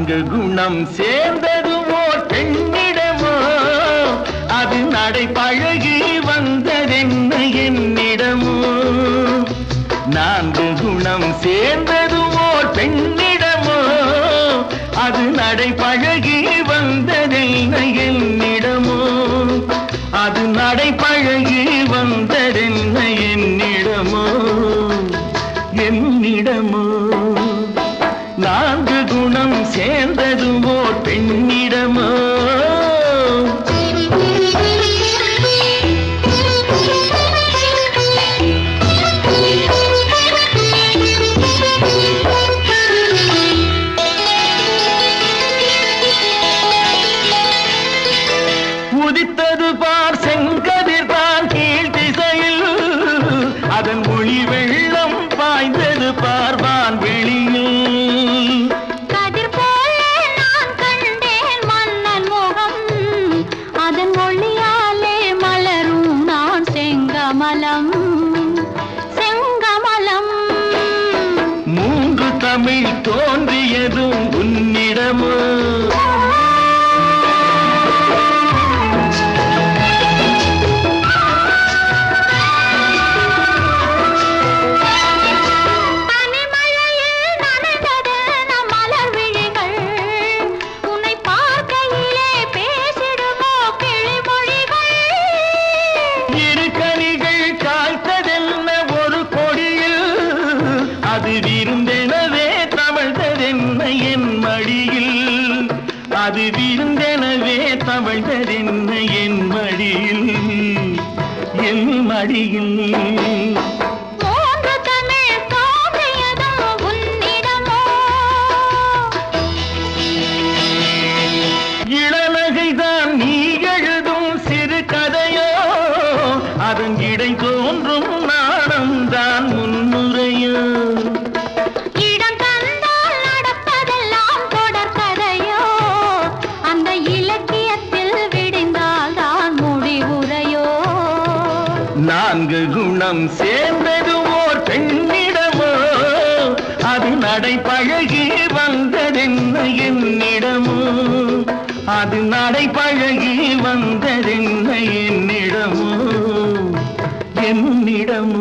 நான்கு குணம் சேர்ந்தது பெண்ணிடமோ அது நடை பழகி வந்ததென்ன என்னிடமோ? நான்கு குணம் சேர்ந்தது பெண்ணிடமோ அது நடை பழகி வந்ததென்ன என்னிடமோ? அது நடை பழகி வந்த நான்கு குணம் சேர்ந்தது ஓர் பெண்ணிடமோ? உதித்தது பார் செங்கதிர் தான் கீழ் திசையில் அதன் ஒளி தோன்றியதும் உன்னிடமோ அது விருந்தெனவே தவழ்ந்ததென்ன என் மடியில்? என் மடியில் நாம் குணம் சேர்ந்தது ஓர் பெண்ணிடமோ அது நடை பழகி வந்ததென்ன என்னிடமோ? அது நடை பழகி வந்ததென்ன என்னிடமோ? என்னிடமோ?